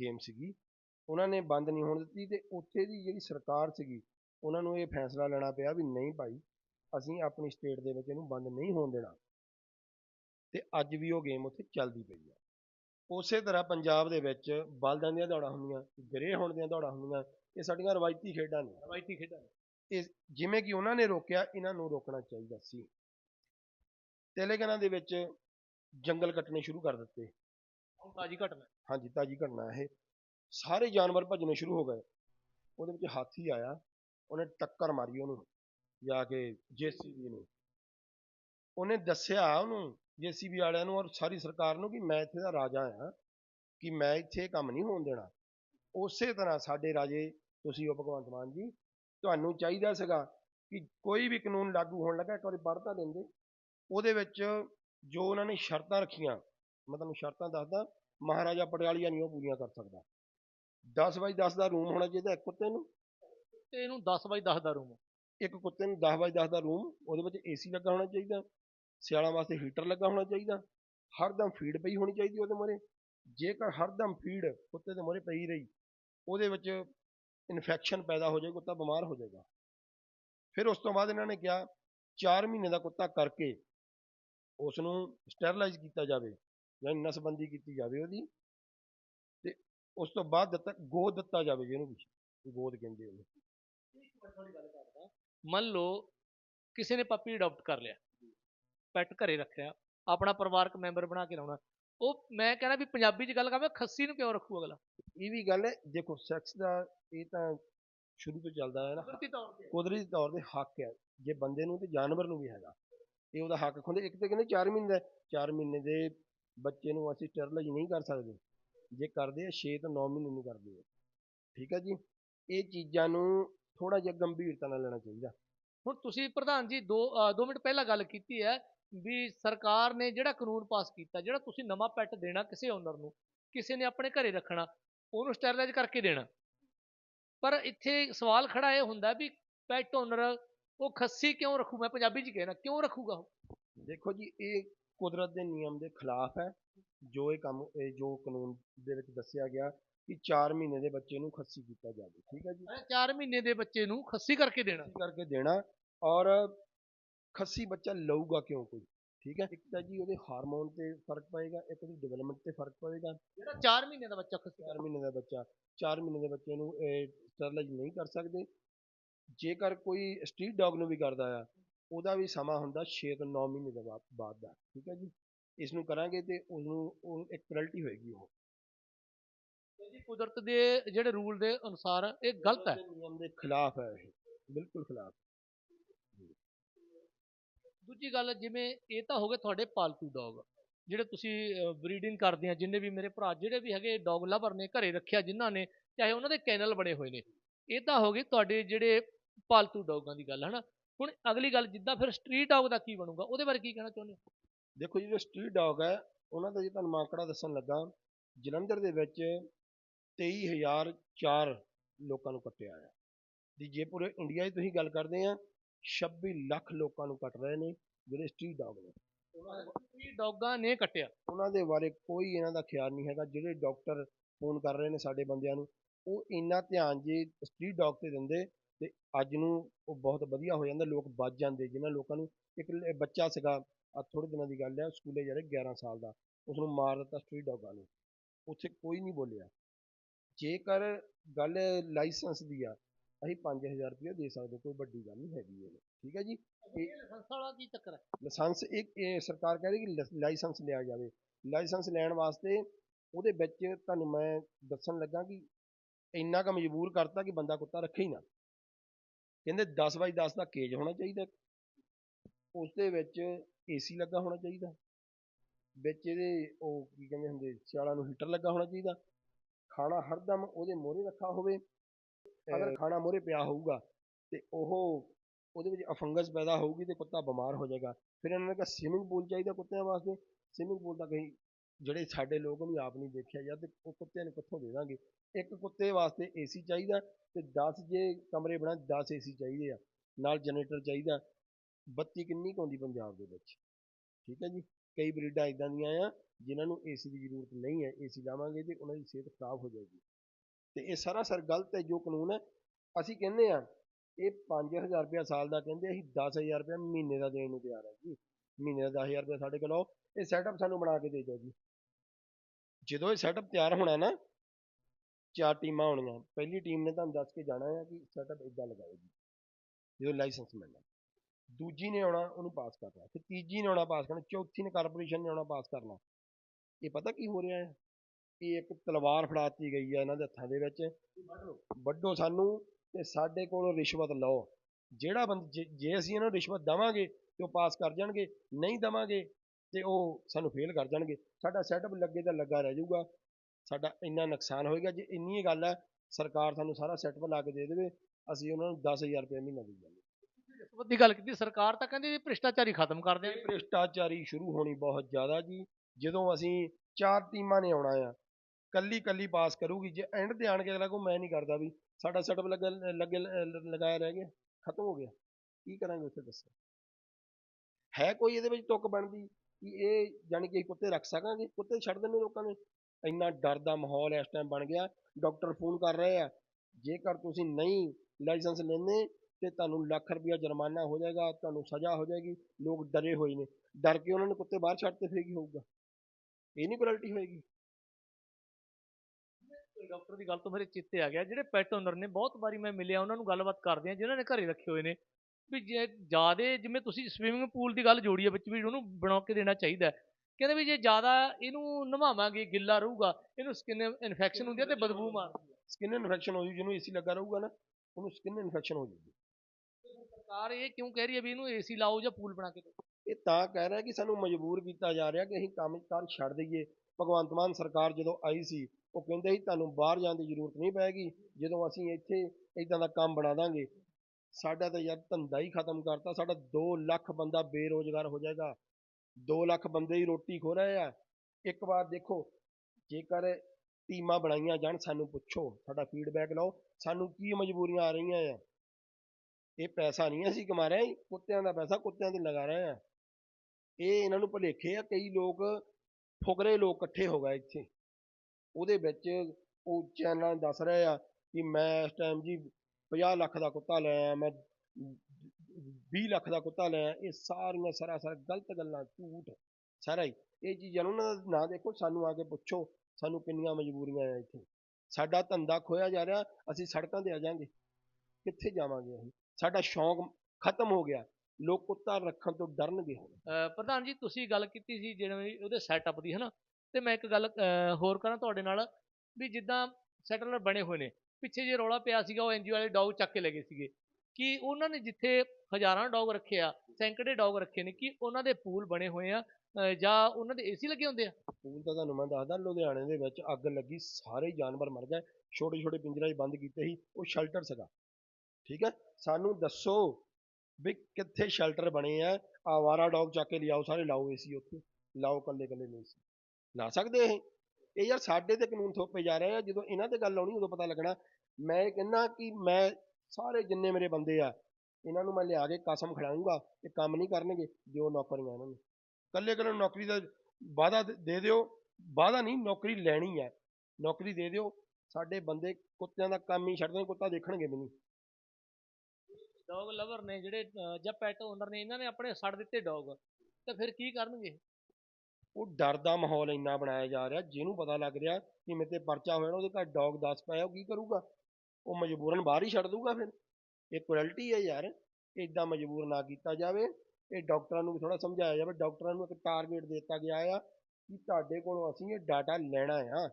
ਗੇਮ ਸੀਗੀ। ਉਹਨਾਂ ਨੇ ਬੰਦ ਨਹੀਂ ਹੋਣ ਦਿੱਤੀ ਤੇ ਉੱਥੇ ਦੀ ਜਿਹੜੀ ਸਰਕਾਰ ਸੀਗੀ ਉਹਨਾਂ ਨੂੰ ਇਹ ਫੈਸਲਾ ਲੈਣਾ ਪਿਆ ਵੀ ਨਹੀਂ ਭਾਈ ਅਸੀਂ ਆਪਣੀ ਸਟੇਟ ਦੇ ਵਿੱਚ ਇਹਨੂੰ ਬੰਦ ਨਹੀਂ ਹੋਣ ਦੇਣਾ। ਤੇ ਅੱਜ ਵੀ ਉਹ ਗੇਮ ਉੱਥੇ ਚੱਲਦੀ ਪਈ ਆ। ਉਸੇ ਤਰ੍ਹਾਂ ਪੰਜਾਬ ਦੇ ਵਿੱਚ ਬਲਦਾਂ ਦੀਆਂ ਦੌੜਾਂ ਹੁੰਦੀਆਂ ਗਰੇ ਹੋਣ ਦੀਆਂ ਦੌੜਾਂ ਹੁੰਦੀਆਂ ਇਹ ਸਾਡੀਆਂ ਰਵਾਇਤੀ ਖੇਡਾਂ ਨੇ। ਰਵਾਇਤੀ ਖੇਡਾਂ ਇਹ ਜਿਵੇਂ ਕਿ ਉਹਨਾਂ ਨੇ ਰੋਕਿਆ ਇਹਨਾਂ ਨੂੰ ਰੋਕਣਾ ਚਾਹੀਦਾ ਸੀ। ਤੇਲੰਗਾਨਾ ਦੇ ਵਿੱਚ ਜੰਗਲ ਕੱਟਣੇ ਸ਼ੁਰੂ ਕਰ ਦਿੱਤੇ। ਹੁਣ ਤਾਜੀ ਘਟਨਾ ਹਾਂਜੀ ਤਾਜੀ ਘਟਨਾ ਇਹ ਸਾਰੇ ਜਾਨਵਰ ਭੱਜਣੇ ਸ਼ੁਰੂ ਹੋ ਗਏ। ਉਹਦੇ ਵਿੱਚ ਹਾਥੀ ਆਇਆ। ਉਹਨੇ ਟੱਕਰ ਮਾਰੀ ਉਹਨੂੰ ਜਾ ਕੇ ਜੇਸੀਬੀ ਨੂੰ। ਉਹਨੇ ਦੱਸਿਆ ਉਹਨੂੰ, ਜੇਸੀਬੀ ਵਾਲਿਆਂ ਨੂੰ ਔਰ ਸਾਰੀ ਸਰਕਾਰ ਨੂੰ ਕਿ ਮੈਂ ਇੱਥੇ ਦਾ ਰਾਜਾ ਆ ਕਿ ਮੈਂ ਇੱਥੇ ਕੰਮ ਨਹੀਂ ਹੋਣ ਦੇਣਾ। ਉਸੇ ਤਰ੍ਹਾਂ ਸਾਡੇ ਰਾਜੇ, ਤੁਸੀਂ ਉਹ ਭਗਵੰਤ ਮਾਨ ਜੀ, ਤੁਹਾਨੂੰ ਚਾਹੀਦਾ ਸੀਗਾ ਕਿ ਕੋਈ ਵੀ ਕਾਨੂੰਨ ਲਾਗੂ ਹੋਣ ਲੱਗਾ, ਇੱਕ ਵਾਰੀ ਪੜ੍ਹ ਦਿੰਦੇ ਉਹਦੇ ਵਿੱਚ ਜੋ ਉਹਨਾਂ ਨੇ ਸ਼ਰਤਾਂ ਰੱਖੀਆਂ, ਮੈਂ ਤੁਹਾਨੂੰ ਸ਼ਰਤਾਂ ਦੱਸਦਾ, ਮਹਾਰਾਜਾ ਪਟਿਆਲੀਆ ਨਹੀਂ ਉਹ ਪੂਰੀਆਂ ਕਰ ਸਕਦਾ। 10 ਬਾਈ 10 ਦਾ ਰੂਮ ਹੋਣਾ ਚਾਹੀਦਾ ਇੱਕ ਕੁੱਤੇ ਨੂੰ? ਤੇ ਇਹਨੂੰ 10 ਬਾਈ 10 ਦਾ ਰੂਮ। ਇੱਕ ਕੁੱਤੇ ਨੂੰ 10 ਬਾਈ 10 ਦਾ ਰੂਮ ਉਹਦੇ ਵਿੱਚ ਏਸੀ ਲੱਗਾ ਹੋਣਾ ਚਾਹੀਦਾ ਸਿਆਲਾਂ ਵਾਸਤੇ ਹੀਟਰ ਲੱਗਾ ਹੋਣਾ ਚਾਹੀਦਾ ਹਰਦਮ ਫੀਡ ਪਈ ਹੋਣੀ ਚਾਹੀਦੀ ਉਹਦੇ ਮੂਹਰੇ। ਜੇਕਰ ਹਰਦਮ ਫੀਡ ਕੁੱਤੇ ਦੇ ਮੂਹਰੇ ਪਈ ਰਹੀ ਉਹਦੇ ਵਿੱਚ ਇਨਫੈਕਸ਼ਨ ਪੈਦਾ ਹੋ ਜਾਏ ਕੁੱਤਾ ਬਿਮਾਰ ਹੋ ਜਾਏਗਾ। ਫਿਰ ਉਸ ਤੋਂ ਬਾਅਦ ਇਹਨਾਂ ਨੇ ਕਿਹਾ 4 ਮਹੀਨੇ ਦਾ ਕੁੱਤਾ ਕਰਕੇ ਉਸ ਨੂੰ ਸਟੈਰਲਾਈਜ਼ ਕੀਤਾ ਜਾਵੇ ਜਾਂ ਨਸਬੰਦੀ ਕੀਤੀ ਜਾਵੇ ਉਹਦੀ। ਉਸ ਤੋਂ ਬਾਅਦ ਦਿੱਤਾ ਗੋਦ ਦਿੱਤਾ ਜਾਵੇ ਜਿਹਨੂੰ ਵੀ ਗੋਦ ਕਹਿੰਦੇ ਉਹਨੂੰ। ਮੰਨ ਲਓ ਕਿਸੇ ਨੇ ਪੱਪੀ ਅਡਾਪਟ ਕਰ ਲਿਆ ਪੈਟ ਘਰੇ ਰੱਖਿਆ ਆਪਣਾ ਪਰਿਵਾਰਕ ਮੈਂਬਰ ਬਣਾ ਕੇ ਲਾਉਣਾ ਉਹ ਮੈਂ ਕਹਿੰਦਾ ਵੀ ਪੰਜਾਬੀ 'ਚ ਗੱਲ ਕਰਾਂ ਖੱਸੀ ਨੂੰ ਕਿਉਂ ਰੱਖੂ ਅਗਲਾ? ਇਹ ਵੀ ਗੱਲ ਹੈ ਦੇਖੋ ਸੈਕਸ ਦਾ ਇਹ ਤਾਂ ਸ਼ੁਰੂ ਤੋਂ ਚੱਲਦਾ ਹੈ ਨਾ ਕੁਦਰਤੀ ਤੌਰ ਤੇ। ਕੁਦਰਤੀ ਤੌਰ ਤੇ ਹੱਕ ਹੈ ਜੇ ਬੰਦੇ ਨੂੰ ਤੇ ਜਾਨਵਰ ਨੂੰ ਵੀ ਹੈਗਾ ਇਹ ਉਹਦਾ ਹੱਕ ਖੁੰਦੇ ਇੱਕ ਤੇ ਕਹਿੰਦੇ 4 ਮਹੀਨੇ ਦਾ 4 ਮਹੀਨੇ ਦੇ ਬੱਚੇ ਨੂੰ ਅਸੀਂ ਸਟਰਲਾਈਜ਼ ਨਹੀਂ ਕਰ ਸਕਦੇ। ਜੇ ਕਰਦੇ ਆ 6 ਤੋਂ 9 ਮਹੀਨੇ ਨੂੰ ਕਰਦੇ ਆ ਠੀਕ ਹੈ ਜੀ? ਇਹ ਚੀਜ਼ਾਂ ਨੂੰ ਥੋੜਾ ਜਿਹਾ ਗੰਭੀਰਤਾ ਨਾਲ ਲੈਣਾ ਚਾਹੀਦਾ। ਹੁਣ ਤੁਸੀਂ ਪ੍ਰਧਾਨ ਜੀ ਦੋ ਅਹ ਦੋ ਮਿੰਟ ਪਹਿਲਾਂ ਗੱਲ ਕੀਤੀ ਹੈ ਵੀ ਸਰਕਾਰ ਨੇ ਜਿਹੜਾ ਕਾਨੂੰਨ ਪਾਸ ਕੀਤਾ ਜਿਹੜਾ ਤੁਸੀਂ ਨਵਾਂ ਪੈਟ ਦੇਣਾ ਕਿਸੇ ਓਨਰ ਨੂੰ ਕਿਸੇ ਨੇ ਆਪਣੇ ਘਰੇ ਰੱਖਣਾ ਉਹਨੂੰ ਸਟੈਰਲਾਈਜ਼ ਕਰਕੇ ਦੇਣਾ। ਪਰ ਇੱਥੇ ਸਵਾਲ ਖੜਾ ਇਹ ਹੁੰਦਾ ਵੀ ਪੈਟ ਓਨਰ ਉਹ ਖੱਸੀ ਕਿਉਂ ਰੱਖੂ? ਮੈਂ ਪੰਜਾਬੀ 'ਚ ਕਹਿਣਾ ਕਿਉਂ ਰੱਖੂਗਾ ਉਹ? ਦੇਖੋ ਜੀ ਇਹ ਕੁਦਰਤ ਦੇ ਨਿਯਮ ਦੇ ਖਿਲਾਫ ਹੈ। ਜੋ ਇਹ ਕੰਮ ਇਹ ਜੋ ਕਾਨੂੰਨ ਦੇ ਵਿੱਚ ਦੱਸਿਆ ਗਿਆ ਕਿ 4 ਮਹੀਨੇ ਦੇ ਬੱਚੇ ਨੂੰ ਖੱਸੀ ਕੀਤਾ ਜਾਵੇ ਠੀਕ ਹੈ ਜੀ? 4 ਮਹੀਨੇ ਦੇ ਬੱਚੇ ਨੂੰ ਖੱਸੀ ਕਰਕੇ ਦੇਣਾ। ਕਰਕੇ ਦੇਣਾ ਔਰ ਖੱਸੀ ਬੱਚਾ ਲਊਗਾ ਕਿਉਂ ਕੋਈ ਠੀਕ ਹੈ? ਇੱਕ ਤਾਂ ਜੀ ਉਹਦੇ ਹਾਰਮੋਨ ਤੇ ਫ਼ਰਕ ਪਏਗਾ ਇੱਕ ਉਹਦੀ ਡਿਵੈਲਪਮੈਂਟ ਤੇ ਫ਼ਰਕ ਪਏਗਾ। ਜਿਹੜਾ 4 ਮਹੀਨੇ ਦਾ ਬੱਚਾ ਖੱਸੀ 4 ਮਹੀਨੇ ਦਾ ਬੱਚਾ 4 ਮਹੀਨੇ ਦੇ ਬੱਚੇ ਨੂੰ ਸਟਰਲਾਈਜ਼ ਨਹੀਂ ਕਰ ਸਕਦੇ। ਜੇਕਰ ਕੋਈ ਸਟਰੀਟ ਡੌਗ ਨੂੰ ਵੀ ਕਰਦਾ ਆ ਉਹਦਾ ਵੀ ਸਮਾਂ ਹੁੰਦਾ 6 ਤੋਂ 9 ਮਹੀਨੇ ਦੇ ਬਾਅਦ ਦਾ ਠੀਕ ਹੈ ਜੀ? ਇਸ ਨੂੰ ਕਰਾਂਗੇ ਤੇ ਉਹਨੂੰ ਉਹ ਇੱਕ ਪੈਨਲਟੀ ਹੋਏਗੀ ਉਹ। ਜੀ ਕੁਦਰਤ ਦੇ ਜਿਹੜੇ ਰੂਲ ਦੇ ਅਨੁਸਾਰ ਇਹ ਗਲਤ ਹੈ। ਨਿਯਮ ਦੇ ਖਿਲਾਫ ਹੈ ਇਹ ਬਿਲਕੁਲ ਖਿਲਾਫ। ਦੂਜੀ ਗੱਲ ਜਿਵੇਂ ਇਹ ਤਾਂ ਹੋ ਗਏ ਤੁਹਾਡੇ ਪਾਲਤੂ ਡੌਗ ਜਿਹੜੇ ਤੁਸੀਂ ਬਰੀਡਿੰਗ ਕਰਦੇ ਆ ਜਿੰਨੇ ਵੀ ਮੇਰੇ ਭਰਾ ਜਿਹੜੇ ਵੀ ਹੈਗੇ ਡੌਗ ਲਵਰ ਨੇ ਘਰੇ ਰੱਖਿਆ ਜਿਨ੍ਹਾਂ ਨੇ ਚਾਹੇ ਉਹਨਾਂ ਦੇ ਕੈਨਲ ਬਣੇ ਹੋਏ ਨੇ ਇਹ ਤਾਂ ਹੋ ਗਏ ਤੁਹਾਡੇ ਜਿਹੜੇ ਪਾਲਤੂ ਡੌਗਾਂ ਦੀ ਗੱਲ ਹੈ ਨਾ ਹੁਣ ਅਗਲੀ ਗੱਲ ਜਿੱਦਾਂ ਫਿਰ ਸਟਰੀਟ ਡੌਗ ਦਾ ਕੀ ਬਣੂਗਾ ਉਹਦੇ ਬਾਰੇ ਕੀ ਕਹਿਣਾ ਚਾਹੁੰਦੇ ਹੋ? ਦੇਖੋ ਜੀ ਜੋ ਸਟਰੀਟ ਡੌਗ ਹੈ ਉਹਨਾਂ ਦਾ ਜੇ ਤੁਹਾਨੂੰ ਮੈਂ ਦੱਸਣ ਲੱਗਾ ਜਲੰਧਰ ਦੇ ਵਿੱਚ 23004 ਲੋਕਾਂ ਨੂੰ ਕੱਟਿਆ ਆ ਦੀ ਜੇ ਪੂਰੇ ਇੰਡੀਆ 'ਚ ਤੁਸੀਂ ਗੱਲ ਕਰਦੇ ਆ 26 ਲੱਖ ਲੋਕਾਂ ਨੂੰ ਕੱਟ ਰਹੇ ਨੇ ਜਿਹੜੇ ਸਟਰੀਟ ਡੌਗ ਨੇ। ਸਟਰੀਟ ਡੌਗਾਂ ਨੇ ਕੱਟਿਆ। ਉਹਨਾਂ ਦੇ ਬਾਰੇ ਕੋਈ ਇਹਨਾਂ ਦਾ ਖਿਆਲ ਨਹੀਂ ਹੈਗਾ ਜਿਹੜੇ ਡਾਕਟਰ ਫੋਨ ਕਰ ਰਹੇ ਨੇ ਸਾਡੇ ਬੰਦਿਆਂ ਨੂੰ ਉਹ ਇੰਨਾ ਧਿਆਨ ਜੇ ਸਟਰੀਟ ਡੌਗ ਤੇ ਦਿੰਦੇ ਤੇ ਅੱਜ ਨੂੰ ਉਹ ਬਹੁਤ ਵਧੀਆ ਹੋ ਜਾਂਦਾ ਲੋਕ ਬਚ ਜਾਂਦੇ ਜਿਨ੍ਹਾਂ ਲੋਕਾਂ ਨੂੰ ਇੱਕ ਬੱਚਾ ਸੀਗਾ ਆ ਥੋੜੇ ਦਿਨਾਂ ਦੀ ਗੱਲ ਹੈ ਸਕੂਲੇ ਜਾ ਰਿਹਾ 11 ਸਾਲ ਦਾ ਉਸ ਨੂੰ ਮਾਰ ਦਿੱਤਾ ਸਟਰੀਟ ਡੌਗਾਂ ਨੇ। ਉੱਥੇ ਕੋਈ ਨਹੀਂ ਬੋਲਿਆ। ਜੇਕਰ ਗੱਲ ਲਾਇਸੈਂਸ ਦੀ ਆ ਅਸੀਂ 5000 ਰੁਪਏ ਦੇ ਸਕਦੇ ਕੋਈ ਵੱਡੀ ਗੱਲ ਨਹੀਂ ਹੈਗੀ ਇਹ। ਠੀਕ ਹੈ ਜੀ? ਇਹ ਲਾਇਸੈਂਸ ਵਾਲਾ ਕੀ ਚੱਕਰ ਹੈ? ਲਾਇਸੈਂਸ ਇੱਕ ਇਹ ਸਰਕਾਰ ਕਹਿ ਰਹੀ ਕਿ ਲਾਇਸੈਂਸ ਲਿਆ ਜਾਵੇ। ਲਾਇਸੈਂਸ ਲੈਣ ਵਾਸਤੇ ਉਹਦੇ ਵਿੱਚ ਤੁਹਾਨੂੰ ਮੈਂ ਦੱਸਣ ਲੱਗਾ ਕਿ ਇੰਨਾ ਕੁ ਮਜਬੂਰ ਕਰਤਾ ਕਿ ਬੰਦਾ ਕੁੱਤਾ ਰੱਖੇ ਹੀ ਨਾ। ਕਹਿੰਦੇ 10 ਬਾਈ 10 ਦਾ ਕੇਜ ਹੋਣਾ ਚਾਹੀਦਾ। ਉਸ ਦੇ ਵਿੱਚ ਏਸੀ ਲੱਗਾ ਹੋਣਾ ਚਾਹੀਦਾ। ਵਿੱਚ ਇਹਦੇ ਉਹ ਕੀ ਕਹਿੰਦੇ ਹੁੰਦੇ ਸਿਆਲਾਂ ਨੂੰ ਹੀਟਰ ਲੱਗਾ ਹੋਣਾ ਚਾਹੀਦਾ। ਖਾਣਾ ਹਰਦਮ ਉਹਦੇ ਮੋਹਰੇ ਰੱਖਾ ਹੋਵੇ। ਅਗਰ ਖਾਣਾ ਮੋਹਰੇ ਪਿਆ ਹੋਊਗਾ ਤੇ ਉਹ ਉਹਦੇ ਵਿੱਚ ਫੰਗਸ ਪੈਦਾ ਹੋਊਗੀ ਤੇ ਕੁੱਤਾ ਬਿਮਾਰ ਹੋ ਜਾਏਗਾ। ਫਿਰ ਇਹਨਾਂ ਨੇ ਕਿਹਾ ਸਵਿਮਿੰਗ ਪੂਲ ਚਾਹੀਦਾ ਕੁੱਤਿਆਂ ਵਾਸਤੇ। ਸਵਿਮਿੰਗ ਪੂਲ ਤਾਂ ਕਹੀਂ ਜਿਹੜੇ ਸਾਡੇ ਲੋਕ ਵੀ ਆਪ ਨਹੀਂ ਦੇਖਿਆ ਯਾਰ ਤੇ ਉਹ ਕੁੱਤਿਆਂ ਨੂੰ ਕਿੱਥੋਂ ਦੇ ਦਾਂਗੇ। ਇੱਕ ਕੁੱਤੇ ਵਾਸਤੇ ਏਸੀ ਚਾਹੀਦਾ ਤੇ 10 ਜੇ ਕਮਰੇ ਬਣਾ 10 ਏਸੀ ਚਾਹੀਦੇ ਆ। ਨਾਲ ਜਨਰੇਟਰ ਚਾਹੀਦਾ। ਬੱਤੀ ਕਿੰਨੀ ਕੁ ਆਉਂਦੀ ਪੰਜਾਬ ਦੇ ਵਿੱਚ? ਠੀਕ ਹੈ ਜੀ। ਕਈ ਬਰੀਡਾਂ ਇੱਦਾਂ ਦੀਆਂ ਆ, ਜਿਨ੍ਹਾਂ ਨੂੰ ਏਸੀ ਦੀ ਜ਼ਰੂਰਤ ਨਹੀਂ ਹੈ। ਏਸੀ ਲਾਵਾਂਗੇ ਤੇ ਉਹਨਾਂ ਦੀ ਸਿਹਤ ਖਰਾਬ ਹੋ ਜਾਏਗੀ। ਤੇ ਇਹ ਸਰਾਸਰ ਗਲਤ ਹੈ, ਜੋ ਕਾਨੂੰਨ ਹੈ। ਅਸੀਂ ਕਹਿੰਦੇ ਆ ਇਹ 5000 ਰੁਪਇਆ ਸਾਲ ਦਾ ਕਹਿੰਦੇ ਅਸੀਂ 10000 ਰੁਪਇਆ ਮਹੀਨੇ ਦਾ ਦੇਣ ਨੂੰ ਤਿਆਰ ਹੈ ਜੀ। ਮਹੀਨੇ ਦਾ 10000 ਰੁਪਇਆ ਸਾਡੇ ਕੋਲ ਆਓ। ਇਹ ਸੈਟਅਪ ਸਾਨੂੰ ਬਣਾ ਕੇ ਦੇ ਦਿਓ ਜੀ। ਜਦੋਂ ਇਹ ਸੈਟਅਪ ਤਿਆਰ ਹੋਣਾ ਨਾ, ਚਾਰ ਟੀਮਾਂ ਹੋਣੀਆਂ। ਪਹਿਲੀ ਟੀਮ ਨੇ ਤੁਹਾਨੂੰ ਦੱਸ ਕੇ ਜਾਣਾ ਹੈ ਕਿ ਸੈਟਅਪ ਇਦਾਂ ਲਗਾਓ ਜੀ। ਜਦੋਂ ਲਾਇਸੈਂਸ ਮਿਲਣਾ। ਦੂਜੀ ਨੇ ਆਉਣਾ, ਉਹਨੂੰ ਪਾਸ ਕਰਨਾ ਫਿਰ ਤੀਜੀ ਨੇ ਆਉਣਾ ਪਾਸ ਕਰਨਾ, ਚੌਥੀ ਨੇ ਕਾਰਪੋਰੇਸ਼ਨ ਨੇ ਆਉਣਾ ਪਾਸ ਕਰਨਾ ਇਹ ਪਤਾ ਕੀ ਹੋ ਰਿਹਾ ਹੈ? ਇਹ ਇੱਕ ਤਲਵਾਰ ਫੜਾਤੀ ਗਈ ਹੈ ਇਹਨਾਂ ਦੇ ਹੱਥਾਂ ਦੇ ਵਿੱਚ। ਵੱਡੋ ਸਾਨੂੰ ਤੇ ਸਾਡੇ ਕੋਲੋਂ ਰਿਸ਼ਵਤ ਲਓ। ਜਿਹੜਾ ਬੰਦ, ਜੇ- ਜੇ ਅਸੀਂ ਇਹਨਾਂ ਨੂੰ ਰਿਸ਼ਵਤ ਦਵਾਂਗੇ ਤੇ ਉਹ ਪਾਸ ਕਰ ਜਾਣਗੇ, ਨਹੀਂ ਦਵਾਂਗੇ ਤੇ ਉਹ ਸਾਨੂੰ ਫੇਲ ਕਰ ਜਾਣਗੇ। ਸਾਡਾ ਸੈਟਅਪ ਲੱਗੇ ਤਾਂ ਲੱਗਾ ਰਹਿ ਜਾਊਗਾ। ਸਾਡਾ ਇੰਨਾ ਨੁਕਸਾਨ ਹੋਏਗਾ ਜੇ ਇੰਨੀ ਹੀ ਗੱਲ ਹੈ, ਸਰਕਾਰ ਸਾਨੂੰ ਸਾਰਾ ਸੈਟਅਪ ਲਾ ਕੇ ਦੇ ਦੇਵੇ, ਅਸੀਂ ਉਹਨਾਂ ਨੂੰ 10000 ਰੁਪਏ ਮਹੀਨਾ ਦੇ ਦਿਆਂਗੇ ਰਿਸ਼ਵਤ ਦੀ ਗੱਲ ਕੀਤੀ, ਸਰਕਾਰ ਤਾਂ ਕਹਿੰਦੀ ਵੀ ਭ੍ਰਿਸ਼ਟਾਚਾਰੀ ਖਤਮ ਕਰ ਦਿਆਂਗੇ ਭ੍ਰਿਸ਼ਟਾਚਾਰੀ ਸ਼ੁਰੂ ਹੋਣੀ ਬਹੁਤ ਜ਼ਿਆਦਾ ਜੀ। ਜਦੋਂ ਅਸੀਂ ਚਾਰ ਟੀਮਾਂ ਨੇ ਆਉਣਾ ਆ, ਕੱਲੀ ਕੱਲੀ ਪਾਸ ਕਰੂਗੀ, ਜੇ ਐਂਡ ਤੇ ਆਣ ਕੇ ਅਗਲਾ ਕੋ ਮੈਂ ਨਹੀਂ ਕਰਦਾ ਵੀ, ਸਾਡਾ ਸੈਟਅਪ ਲੱਗਾ, ਲੱਗੇ, ਲਗਾਇਆ ਰਹਿ ਗਿਆ, ਖਤਮ ਹੋ ਗਿਆ। ਕੀ ਕਰਾਂਗੇ ਉੱਥੇ ਦੱਸੋ? ਹੈ ਕੋਈ ਇਹਦੇ ਵਿੱਚ ਤੁੱਕ ਬਣਦੀ ਕਿ ਇਹ ਜਾਣੀ ਕਿ ਅਸੀਂ ਕੁੱਤੇ ਰੱਖ ਸਕਾਂਗੇ? ਕੁੱਤੇ ਛੱਡ ਦਿੰਦੇ ਲੋਕਾਂ ਨੇ। ਇੰਨਾ ਡਰ ਦਾ ਮਾਹੌਲ ਇਸ ਟਾਈਮ ਬਣ ਗਿਆ। ਡਾਕਟਰ ਫੋਨ ਕਰ ਰਹੇ ਆ, ਜੇਕਰ ਤੁਸੀਂ ਨਹੀਂ ਲਾਇਸੈਂਸ ਲੈਂਦੇ ਤੇ ਤੁਹਾਨੂੰ ਲੱਖ ਰੁਪਇਆ ਜੁਰਮਾਨਾ ਹੋ ਜਾਏਗਾ ਤੁਹਾਨੂੰ ਸਜ਼ਾ ਹੋ ਜਾਏਗੀ ਲੋਕ ਡਰੇ ਹੋਏ ਨੇ। ਡਰ ਕੇ ਉਹਨਾਂ ਨੇ ਕੁੱਤੇ ਬਾਹਰ ਛੱਡਤੇ ਫਿਰ ਕੀ ਹੋਊਗਾ? ਇਹ ਨਹੀਂ ਕੁਆਲਿਟੀ ਹੋਏਗੀ। ਡਾਕਟਰ ਦੀ ਗੱਲ ਤੋਂ ਮੇਰੇ ਚਿੱਤੇ ਆ ਗਿਆ। ਜਿਹੜੇ ਪੈਟ ਓਨਰ ਨੇ ਬਹੁਤ ਵਾਰੀ ਮੈਂ ਮਿਲਿਆ ਉਹਨਾਂ ਨੂੰ ਗੱਲਬਾਤ ਕਰਦੇ ਆ ਜਿਨ੍ਹਾਂ ਨੇ ਘਰੇ ਰੱਖੇ ਹੋਏ ਨੇ। ਵੀ ਜੇ ਜ਼ਿਆਦੇ ਜਿਵੇਂ ਤੁਸੀਂ ਸਵਿਮਿੰਗ ਪੂਲ ਦੀ ਗੱਲ ਜੋੜੀ ਹੈ ਵਿੱਚ ਵੀ ਉਹਨੂੰ ਬਣਾ ਕੇ ਦੇਣਾ ਚਾਹੀਦਾ। ਕਹਿੰਦੇ ਵੀ ਜੇ ਜ਼ਿਆਦਾ ਇਹਨੂੰ ਨਵਾਵਾਂਗੇ ਗਿੱਲਾ ਰਹੂਗਾ ਇਹਨੂੰ ਸਕਿਨ ਇਨਫੈਕਸ਼ਨ ਹੁੰਦੀ ਹੈ ਤੇ ਬਦਬੂ ਮਾਰਦੀ ਹੈ ਸਕਿਨ ਇਨਫੈਕਸ਼ਨ ਹੋ ਜੂ ਜਿਹਨੂੰ ਏਸੀ ਲੱਗਾ ਰਹੂਗਾ ਨਾ ਉਹਨੂੰ ਸਕਿਨ ਇਨਫੈਕਸ਼ਨ ਹੋ ਜੂਗੀ। ਸਰਕਾਰ ਇਹ ਕਿਉਂ ਕਹਿ ਰਹੀ ਹੈ ਵੀ ਇਹਨੂੰ ਏਸੀ ਲਾਓ ਜਾਂ ਪੂਲ ਬਣਾ ਕੇ ਦਿਓ? ਇਹ ਤਾਂ ਕਹਿ ਰਿਹਾ ਕਿ ਸਾਨੂੰ ਮਜਬੂਰ ਕੀਤਾ ਜਾ ਰਿਹਾ ਕਿ ਅਸੀਂ ਕੰਮ ਕਾਰ ਛੱਡ ਦਈਏ। ਭਗਵੰਤ ਮਾਨ ਸਰਕਾਰ ਜਦੋਂ ਆਈ ਸੀ, ਉਹ ਕਹਿੰਦੇ ਸੀ ਤੁਹਾਨੂੰ ਬਾਹਰ ਜਾਣ ਦੀ ਜ਼ਰੂਰਤ ਨਹੀਂ ਪਏਗੀ ਜਦੋਂ ਅਸੀਂ ਇੱਥੇ ਇਦਾਂ ਦਾ ਕੰਮ ਬਣਾ ਦਾਂਗੇ। ਸਾਡਾ ਤਾਂ ਯਾਰ ਧੰਦਾ ਹੀ ਖਤਮ ਕਰਤਾ। ਸਾਡਾ 2 ਲੱਖ ਬੰਦਾ ਬੇਰੋਜ਼ਗਾਰ ਹੋ ਜਾਏਗਾ। 2 ਲੱਖ ਬੰਦੇ ਹੀ ਰੋਟੀ ਖੋ ਰਹੇ ਆ। ਇੱਕ ਵਾਰ ਦੇਖੋ, ਜੇਕਰ ਟੀਮਾਂ ਬਣਾਈਆਂ ਜਾਣ, ਸਾਨੂੰ ਪੁੱਛੋ, ਸਾਡਾ ਫੀਡਬੈਕ ਲਓ, ਸਾਨੂੰ ਕੀ ਮਜਬੂਰੀਆਂ ਆ ਰਹੀਆਂ ਆ। ਇਹ ਪੈਸਾ ਨਹੀਂ ਅਸੀਂ ਕਮਾ ਰਹੇ, ਕੁੱਤਿਆਂ ਦਾ ਪੈਸਾ ਕੁੱਤਿਆਂ ਤੇ ਲਗਾ ਰਹੇ ਆ ਇਹ ਇਹਨਾਂ ਨੂੰ ਭੁਲੇਖੇ ਆ, ਕਈ ਲੋਕ ਫੁਕਰੇ ਲੋਕ ਇਕੱਠੇ ਹੋ ਗਏ ਇੱਥੇ। ਉਹਦੇ ਵਿੱਚ ਉਹ ਚੈਨਲਾਂ ਦੱਸ ਰਹੇ ਆ ਕਿ ਮੈਂ ਇਸ ਟਾਈਮ ਜੀ 50 ਲੱਖ ਦਾ ਕੁੱਤਾ ਲੈ ਆਇਆ, ਮੈਂ 20 ਲੱਖ ਦਾ ਕੁੱਤਾ ਲੈ ਆਇਆ। ਇਹ ਸਾਰੀਆਂ ਸਰਾਸਰ ਗਲਤ ਗੱਲਾਂ, ਝੂਠ, ਸਾਰਾ ਹੀ। ਇਹ ਚੀਜ਼ਾਂ ਨੂੰ ਉਹਨਾਂ ਦਾ ਨਾਂ ਦੇਖੋ, ਸਾਨੂੰ ਆ ਕੇ ਪੁੱਛੋ, ਸਾਨੂੰ ਕਿੰਨੀਆਂ ਮਜਬੂਰੀਆਂ ਆ ਇੱਥੇ। ਸਾਡਾ ਧੰਦਾ ਖੋਇਆ ਜਾ ਰਿਹਾ, ਅਸੀਂ ਸੜਕਾਂ ਤੇ ਆ ਜਾਾਂਗੇ। ਕਿੱਥੇ ਜਾਵਾਂਗੇ ਅਸੀਂ? ਸਾਡਾ ਸ਼ੌਂਕ ਖਤਮ ਹੋ ਗਿਆ ਲੋਕ ਕੁੱਤਾ ਰੱਖਣ ਤੋਂ ਡਰਨਗੇ ਹੁਣ। ਪ੍ਰਧਾਨ ਜੀ ਤੁਸੀਂ ਗੱਲ ਕੀਤੀ ਸੀ ਜਿਵੇਂ ਉਹਦੇ ਸੈਟਅਪ ਦੀ ਹਨਾ? ਤੇ ਮੈਂ ਇੱਕ ਗੱਲ ਹੋਰ ਕਰਾਂ ਤੁਹਾਡੇ ਨਾਲ ਵੀ ਜਿੱਦਾਂ ਸੈਟਲਰ ਬਣੇ ਹੋਏ ਨੇ ਪਿੱਛੇ ਜੇ ਰੌਲਾ ਪਿਆ ਸੀਗਾ ਉਹ ਐਨਜੀਓ ਵਾਲੇ ਡੌਗ ਚੱਕ ਕੇ ਲੈ ਗਏ ਸੀਗੇ। ਕਿ ਉਹਨਾਂ ਨੇ ਜਿੱਥੇ ਹਜ਼ਾਰਾਂ ਡੌਗ ਰੱਖੇ ਆ ਸੈਂਕੜੇ ਡੌਗ ਰੱਖੇ ਨੇ ਕਿ ਉਹਨਾਂ ਦੇ ਪੂਲ ਬਣੇ ਹੋਏ ਆ? ਜਾਂ ਉਹਨਾਂ ਦੇ ਏਸੀ ਲੱਗੇ ਹੁੰਦੇ ਆ? ਪੂਲ ਤਾਂ ਤੁਹਾਨੂੰ ਮੈਂ ਦੱਸਦਾ ਲੁਧਿਆਣੇ ਦੇ ਵਿੱਚ ਅੱਗ ਲੱਗੀ ਸਾਰੇ ਹੀ ਜਾਨਵਰ ਮਰ ਗਏ ਛੋਟੇ ਛੋਟੇ ਪਿੰਜਰਾਂ ਬੰਦ ਕੀਤੇ ਸੀ ਉਹ ਸ਼ੈਲਟਰ ਸੀਗਾ ਠੀਕ ਹੈ? ਸਾਨੂੰ ਦੱਸੋ ਵੀ ਕਿੱਥੇ ਸ਼ੈਲਟਰ ਬਣੇ ਆ। ਆਵਾਰਾ ਡੌਗ ਚੱਕ ਕੇ ਲਿਆਓ, ਸਾਰੇ ਲਾਓ ਏਸੀ ਉੱਥੇ। ਲਾਓ ਕੱਲੇ ਕੱਲੇ ਨਹੀਂ ਸੀ। ਲਾ ਸਕਦੇ ਇਹ? ਇਹ ਯਾਰ ਸਾਡੇ ਤੇ ਕਾਨੂੰਨ ਥੋਪੇ ਜਾ ਰਹੇ ਆ। ਜਦੋਂ ਇਹਨਾਂ ਤੇ ਗੱਲ ਆਉਣੀ, ਉਦੋਂ ਪਤਾ ਲੱਗਣਾ। ਮੈਂ ਇਹ ਕਹਿੰਦਾ ਕਿ ਮੈਂ ਸਾਰੇ ਜਿੰਨੇ ਮੇਰੇ ਬੰਦੇ ਆ, ਇਹਨਾਂ ਨੂੰ ਮੈਂ ਲਿਆ ਕੇ ਕਸਮ ਖਿਲਾਉਂਗਾ ਇਹ ਕੰਮ ਨਹੀਂ ਕਰਨਗੇ, ਦਿਓ ਨੌਕਰੀਆਂ ਇਹਨਾਂ ਨੂੰ। ਕੱਲੇ ਕੱਲੇ ਨੌਕਰੀ ਦਾ ਵਾਅਦਾ ਦੇ- ਦੇ ਦਿਓ। ਵਾਅਦਾ ਨਹੀਂ, ਨੌਕਰੀ ਲੈਣੀ ਹੈ ਨੌਕਰੀ ਦੇ ਦਿਓ। ਸਾਡੇ ਬੰਦੇ ਕੁੱਤਿਆਂ ਦਾ ਕੰਮ ਹੀ ਛੱਡਦੇ ਕੁੱਤਾ ਦੇਖਣਗੇ ਵੀ ਨਹੀਂ। ਡੌਗ ਲਵਰ ਨੇ ਜਿਹੜੇ ਜਾਂ ਪੈਟ ਓਨਰ ਨੇ, ਇਹਨਾਂ ਨੇ ਆਪਣੇ ਛੱਡ ਦਿੱਤੇ ਡੌਗ ਤਾਂ ਫਿਰ ਕੀ ਕਰਨਗੇ? ਉਹ ਡਰ ਦਾ ਮਾਹੌਲ ਇੰਨਾ ਬਣਾਇਆ ਜਾ ਰਿਹਾ, ਜਿਹਨੂੰ ਪਤਾ ਲੱਗ ਰਿਹਾ ਕਿ ਮੇਰੇ ਤੇ ਪਰਚਾ ਹੋਇਆ ਨਾ, ਉਹਦੇ ਘਰ ਡੌਗ 10 ਪਾਇਆ, ਉਹ ਕੀ ਕਰੂਗਾ? ਉਹ ਮਜਬੂਰਨ ਬਾਹਰ ਹੀ ਛੱਡ ਦੂਗਾ ਫਿਰ। ਇਹ ਕੁਆਲਿਟੀ ਹੈ ਯਾਰ। ਇਦਾਂ ਮਜਬੂਰ ਨਾ ਕੀਤਾ ਜਾਵੇ। ਇਹ ਡਾਕਟਰਾਂ ਨੂੰ ਵੀ ਥੋੜਾ ਸਮਝਾਇਆ ਜਾਵੇ। ਡਾਕਟਰਾਂ ਨੂੰ ਇੱਕ ਟਾਰਗੇਟ ਦਿੱਤਾ ਗਿਆ ਆ ਕਿ ਤੁਹਾਡੇ ਕੋਲੋਂ ਅਸੀਂ ਇਹ ਡਾਟਾ ਲੈਣਾ ਆ।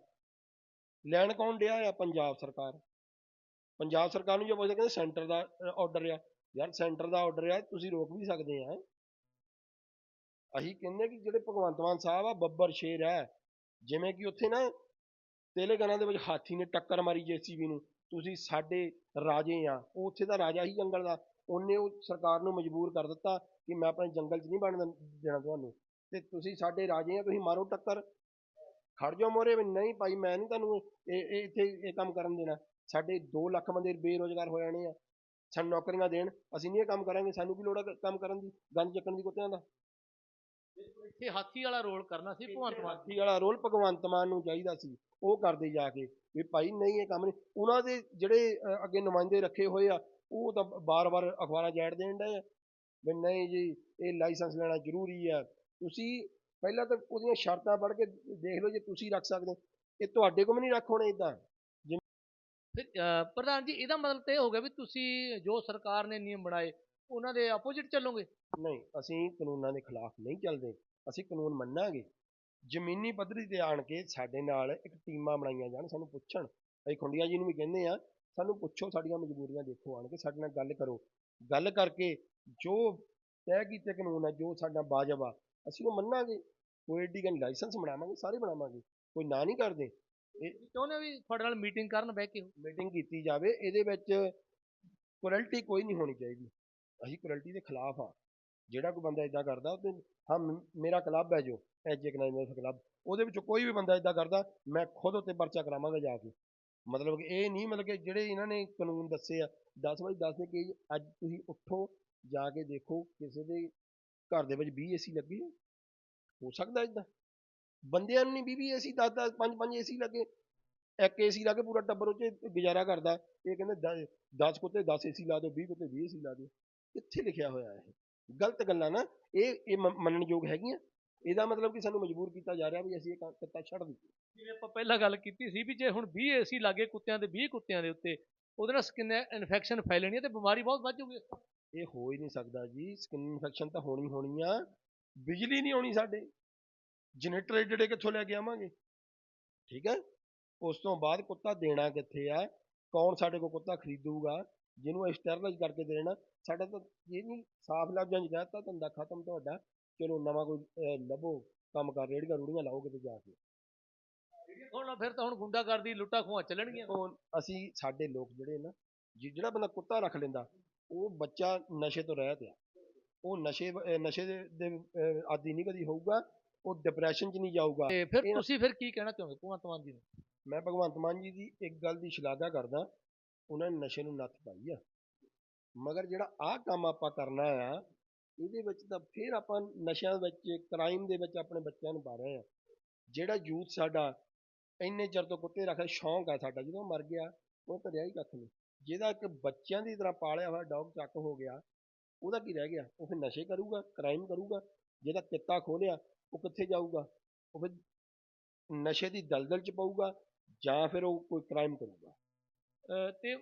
ਲੈਣ ਕੌਣ ਡਿਆ ਆ? ਪੰਜਾਬ ਸਰਕਾਰ। ਪੰਜਾਬ ਸਰਕਾਰ ਨੂੰ ਜੇ ਪੁੱਛਦੇ ਕਹਿੰਦੇ ਸੈਂਟਰ ਦਾ ਆਰਡਰ ਆ ਯਾਰ ਸੈਂਟਰ ਦਾ ਆਰਡਰ ਆ ਤੁਸੀਂ ਰੋਕ ਵੀ ਸਕਦੇ ਆ। ਅਸੀਂ ਕਹਿੰਦੇ ਕਿ ਜਿਹੜੇ ਭਗਵੰਤ ਮਾਨ ਸਾਹਿਬ ਆ, ਬੱਬਰ ਸ਼ੇਰ ਹੈ ਜਿਵੇਂ ਕਿ ਉੱਥੇ ਨਾ ਤੇਲੰਗਾਨਾ ਦੇ ਵਿੱਚ ਹਾਥੀ ਨੇ ਟੱਕਰ ਮਾਰੀ ਜੇਸੀਬੀ ਨੂੰ। ਤੁਸੀਂ ਸਾਡੇ ਰਾਜੇ ਆ, ਉਹ ਉੱਥੇ ਦਾ ਰਾਜਾ ਹੀ ਜੰਗਲ ਦਾ। ਉਹਨੇ ਉਹ ਸਰਕਾਰ ਨੂੰ ਮਜਬੂਰ ਕਰ ਦਿੱਤਾ ਕਿ ਮੈਂ ਆਪਣੇ ਜੰਗਲ 'ਚ ਨਹੀਂ ਬਣ ਦੇਣਾ ਤੁਹਾਨੂੰ। ਤੇ ਤੁਸੀਂ ਸਾਡੇ ਰਾਜੇ ਆ, ਤੁਸੀਂ ਮਾਰੋ ਟੱਕਰ। ਖੜ ਜਾਓ ਮੋਰੇ ਨਹੀਂ ਭਾਈ, ਮੈਂ ਨਹੀਂ ਤੁਹਾਨੂੰ ਇਹ ਇਹ, ਇੱਥੇ ਇਹ ਕੰਮ ਕਰਨ ਦੇਣਾ। ਸਾਡੇ 2 ਲੱਖ ਬੰਦੇ ਬੇਰੋਜ਼ਗਾਰ ਹੋ ਜਾਣੇ ਆ ਸਾਨੂੰ ਨੌਕਰੀਆਂ ਦੇਣ ਅਸੀਂ ਨਹੀਂ ਇਹ ਕੰਮ ਕਰਾਂਗੇ ਸਾਨੂੰ ਕੀ ਲੋੜ ਕ- ਕੰਮ ਕਰਨ ਦੀ ਗੰਦ ਚੱਕਣ ਦੀ ਕੁੱਤਿਆਂ ਦਾ? ਇੱਥੇ ਹਾਥੀ ਵਾਲਾ ਰੋਲ ਕਰਨਾ ਸੀ ਭਗਵੰਤ ਮਾਨ ਹਾਥੀ ਵਾਲਾ ਰੋਲ ਭਗਵੰਤ ਮਾਨ ਨੂੰ ਚਾਹੀਦਾ ਸੀ ਉਹ ਕਰਦੇ ਜਾ ਕੇ ਵੀ ਭਾਈ ਨਹੀਂ ਇਹ ਕੰਮ ਨਹੀਂ ਉਹਨਾਂ ਦੇ ਜਿਹੜੇ ਅੱਗੇ ਨੁਮਾਇੰਦੇ ਰੱਖੇ ਹੋਏ ਆ ਉਹ ਤਾਂ ਬਾਰ-ਬਾਰ ਅਖਬਾਰਾਂ 'ਚ ਐਡ ਦੇਣ ਡਏ ਆ ਵੀ ਨਹੀਂ ਜੀ ਇਹ ਲਾਇਸੈਂਸ ਲੈਣਾ ਜ਼ਰੂਰੀ ਆ ਤੁਸੀਂ ਪਹਿਲਾਂ ਤਾਂ ਉਹਦੀਆਂ ਸ਼ਰਤਾਂ ਪੜ੍ਹ ਕੇ ਦੇਖ ਲਓ ਜੇ ਤੁਸੀਂ ਰੱਖ ਸਕਦੇ ਇਹ ਤੁਹਾਡੇ ਕੋਲ ਵੀ ਨਹੀਂ ਰੱਖ ਹੋਣੇ ਇਦਾਂ ਫਿਰ ਪ੍ਰਧਾਨ ਜੀ, ਇਹਦਾ ਮਤਲਬ ਤਾਂ ਇਹ ਹੋ ਗਿਆ ਵੀ ਤੁਸੀਂ ਜੋ ਸਰਕਾਰ ਨੇ ਨਿਯਮ ਬਣਾਏ, ਉਹਨਾਂ ਦੇ ਆਪੋਜ਼ਿਟ ਚੱਲੋਗੇ? ਨਹੀਂ, ਅਸੀਂ ਕਾਨੂੰਨਾਂ ਦੇ ਖਿਲਾਫ ਨਹੀਂ ਚੱਲਦੇ। ਅਸੀਂ ਕਾਨੂੰਨ ਮੰਨਾਂਗੇ। ਜ਼ਮੀਨੀ ਪੱਧਰ ਤੇ ਆਣ ਕੇ ਸਾਡੇ ਨਾਲ ਇੱਕ ਟੀਮਾਂ ਬਣਾਈਆਂ ਜਾਣ, ਸਾਨੂੰ ਪੁੱਛਣ। ਅਸੀਂ ਖੁੰਡੀਆਂ ਜੀ ਨੂੰ ਵੀ ਕਹਿੰਦੇ ਆ ਸਾਨੂੰ ਪੁੱਛੋ, ਸਾਡੀਆਂ ਮਜਬੂਰੀਆਂ ਦੇਖੋ, ਆਣ ਕੇ ਸਾਡੇ ਨਾਲ ਗੱਲ ਕਰੋ। ਗੱਲ ਕਰਕੇ ਜੋ ਤੈਅ ਕੀਤੇ ਕਾਨੂੰਨ ਆ, ਜੋ ਸਾਡਾ ਵਾਜਬ ਆ ਅਸੀਂ ਉਹ ਮੰਨਾਂਗੇ। ਕੋਈ ਏਡੀ ਗੱਲ ਲਾਇਸੈਂਸ ਬਣਾਵਾਂਗੇ, ਸਾਰੇ ਬਣਾਵਾਂਗੇ। ਕੋਈ ਨਾ ਨਹੀਂ ਕਰਦੇ। ਚਾਹੁੰਦੇ ਵੀ ਤੁਹਾਡੇ ਨਾਲ ਮੀਟਿੰਗ ਕਰਨ ਬਹਿ ਕੇ ਮੀਟਿੰਗ ਕੀਤੀ ਜਾਵੇ ਇਹਦੇ ਵਿੱਚ ਕੁਆਲਿਟੀ ਕੋਈ ਨਹੀਂ ਹੋਣੀ ਚਾਹੀਦੀ। ਅਸੀਂ ਕੁਰਲਟੀ ਦੇ ਖਿਲਾਫ ਆ ਜਿਹੜਾ ਕੋਈ ਬੰਦਾ ਇਦਾਂ ਕਰਦਾ ਉਹ ਤੇ ਹਾਂ ਮੇਰਾ ਕਲੱਬ ਹੈ ਜੋ ਐਜੂਕੇਸ਼ਨ ਕਲੱਬ ਉਹਦੇ ਵਿੱਚ ਕੋਈ ਵੀ ਬੰਦਾ ਇਦਾਂ ਕਰਦਾ ਮੈਂ ਖੁਦ ਉੱਤੇ ਪਰਚਾ ਕਰਾਵਾਂਗਾ ਜਾ ਕੇ। ਮਤਲਬ ਕਿ ਇਹ ਨਹੀਂ ਮਤਲਬ ਕਿ ਜਿਹੜੇ ਇਹਨਾਂ ਨੇ ਕਾਨੂੰਨ ਦੱਸੇ ਆ 10 ਵਜੇ 10 ਦੇ ਕੇਜ ਅੱਜ ਤੁਸੀਂ ਉੱਠੋ ਜਾ ਕੇ ਦੇਖੋ ਕਿਸੇ ਦੇ ਘਰ ਦੇ ਵਿੱਚ 20 ਏਸੀ ਲੱਗੇ। ਹੋ। ਸਕਦਾ ਇਦਾਂ ਬੰਦਿਆਂ ਨੂੰ ਨਹੀਂ 20 20 ਏਸੀ 10 10 5 5 ਏਸੀ ਲੱਗੇ। ਇੱਕ ਏਸੀ ਲਾ ਕੇ ਪੂਰਾ ਟੱਬਰ ਉਹ 'ਚ ਗੁਜ਼ਾਰਾ ਕਰਦਾ। ਇਹ ਕਹਿੰਦੇ 10 ਕੁੱਤੇ 10 ਏਸੀ ਲਾ ਦਿਓ 20 ਕੁੱਤੇ 20 ਏਸੀ ਲਾ ਦਿਓ। ਕਿੱਥੇ ਲਿਖਿਆ ਹੋਇਆ ਇਹ? ਗਲਤ ਗੱਲਾਂ ਨਾ। ਇਹ ਇਹ ਮੰਨਣਯੋਗ ਹੈਗੀਆਂ। ਇਹਦਾ ਮਤਲਬ ਕਿ ਸਾਨੂੰ ਮਜਬੂਰ ਕੀਤਾ ਜਾ ਰਿਹਾ ਵੀ ਅਸੀਂ ਇਹ ਕਿੱਤਾ ਛੱਡ ਦਈਏ ਜਿਵੇਂ ਆਪਾਂ ਪਹਿਲਾਂ ਗੱਲ ਕੀਤੀ ਸੀ ਵੀ ਜੇ ਹੁਣ 20 ਏਸੀ ਲੱਗੇ ਕੁੱਤਿਆਂ ਦੇ 20 ਕੁੱਤਿਆਂ ਦੇ ਉੱਤੇ ਉਹਦੇ ਨਾਲ ਸਕਿਨ ਇਨਫੈਕਸ਼ਨ ਫੈਲਣੀ ਹੈ ਤੇ ਬਿਮਾਰੀ ਬਹੁਤ ਵੱਧ ਜਾਊਗੀ। ਇਹ ਹੋ ਹੀ ਨਹੀਂ ਸਕਦਾ ਜੀ। ਸਕਿਨ ਇਨਫੈਕਸ਼ਨ ਤਾਂ ਹੋਣੀ ਹੋਣੀ ਆ। ਬਿਜਲੀ ਨਹੀਂ ਆਉਣੀ ਸਾਡੇ। ਜਨਰੇਟਰ ਜਿਹੜੇ ਕਿੱਥੋਂ ਲੈ ਕੇ ਆਵਾਂਗੇ? ਠੀਕ ਹੈ ਉਸ ਤੋਂ ਬਾਅਦ ਕੁੱਤਾ ਦੇਣਾ ਕਿੱਥੇ ਆ? ਕੌਣ ਸਾਡੇ ਕੋਲ ਕੁੱਤਾ ਖਰੀਦੂਗਾ? ਜਿਹਨੂੰ ਸਟਰਲਾਈਜ਼ ਕਰਕੇ ਦੇਣਾ। ਸਾਡਾ ਤਾਂ ਇਹ ਨਹੀਂ ਸਾਫ਼ ਲਫ਼ਜ਼ਾਂ 'ਚ ਕਹਿਤਾ ਧੰਦਾ ਖਤਮ ਤੁਹਾਡਾ। ਚਲੋ ਨਵਾਂ ਕੋਈ ਲੱਭੋ ਕੰਮ ਕਰ ਰੇੜੀਆਂ ਰੂੜੀਆਂ ਲਾਓ ਕਿਤੇ ਜਾ ਕੇ। ਹੁਣ ਫਿਰ ਤਾਂ ਹੁਣ ਗੁੰਡਾਗਰਦੀ ਲੁੱਟਾ ਖੋਹਾਂ ਚੱਲਣਗੀਆਂ। ਅਸੀਂ ਸਾਡੇ ਲੋਕ ਜਿਹੜੇ ਨਾ ਜਿਹੜਾ ਬੰਦਾ ਕੁੱਤਾ ਰੱਖ ਲੈਂਦਾ ਉਹ ਬੱਚਾ ਨਸ਼ੇ ਤੋਂ ਰਹਿਤ ਆ। ਉਹ ਨਸ਼ੇ ਨਸ਼ੇ ਦੇ ਆਦੀ ਨਹੀਂ ਕਦੀ ਹੋਊਗਾ। ਉਹ ਡਿਪਰੈਸ਼ਨ 'ਚ ਨਹੀਂ ਜਾਊਗਾ। ਤੇ ਫਿਰ ਤੁਸੀਂ ਫਿਰ ਕੀ ਕਹਿਣਾ ਚਾਹੋਗੇ ਭਗਵੰਤ ਮਾਨ ਜੀ ਨੂੰ? ਮੈਂ ਭਗਵੰਤ ਮਾਨ ਜੀ ਦੀ ਇੱਕ ਗੱਲ ਦੀ ਸ਼ਲਾਘਾ ਕਰਦਾ ਉਹਨਾਂ ਨੇ ਨਸ਼ੇ ਨੂੰ ਨੱਥ ਪਾਈ ਆ। ਮਗਰ ਜਿਹੜਾ ਆਹ ਕੰਮ ਆਪਾਂ ਕਰਨਾ ਆ ਇਹਦੇ ਵਿੱਚ ਤਾਂ ਫਿਰ ਆਪਾਂ ਨਸ਼ਿਆਂ ਵਿੱਚ ਕ੍ਰਾਈਮ ਦੇ ਵਿੱਚ ਆਪਣੇ ਬੱਚਿਆਂ ਨੂੰ ਪਾ ਰਹੇ ਆ। ਜਿਹੜਾ ਯੂਥ ਸਾਡਾ ਇੰਨੇ ਚਿਰ ਤੋਂ ਕੁੱਤੇ ਰੱਖਦਾ ਸ਼ੌਂਕ ਆ ਸਾਡਾ ਜਦੋਂ ਮਰ ਗਿਆ ਉਹ ਤਾਂ ਰਿਹਾ ਹੀ ਕੱਖ ਨਹੀਂ। ਜਿਹਦਾ ਇੱਕ ਬੱਚਿਆਂ ਦੀ ਤਰ੍ਹਾਂ ਪਾਲਿਆ ਹੋਇਆ ਡੌਗ ਚੱਕ ਹੋ ਗਿਆ ਉਹਦਾ ਕੀ ਰਹਿ ਗਿਆ? ਉਹ ਫਿਰ ਨਸ਼ੇ ਕਰੂਗਾ ਕ੍ਰਾਈਮ ਕਰੂਗਾ ਜਿਹਦਾ ਕਿੱਤਾ ਖੋਲਿਆ ਉਹ ਕਿੱਥੇ ਜਾਊਗਾ? ਉਹ ਫਿਰ ਨਸ਼ੇ ਦੀ ਦਲਦਲ ਚ ਪਊਗਾ ਜਾਂ ਫਿਰ ਉਹ ਕੋਈ ਕ੍ਰਾਈਮ ਕਰੂਗਾ। ਅਹ ਤੇ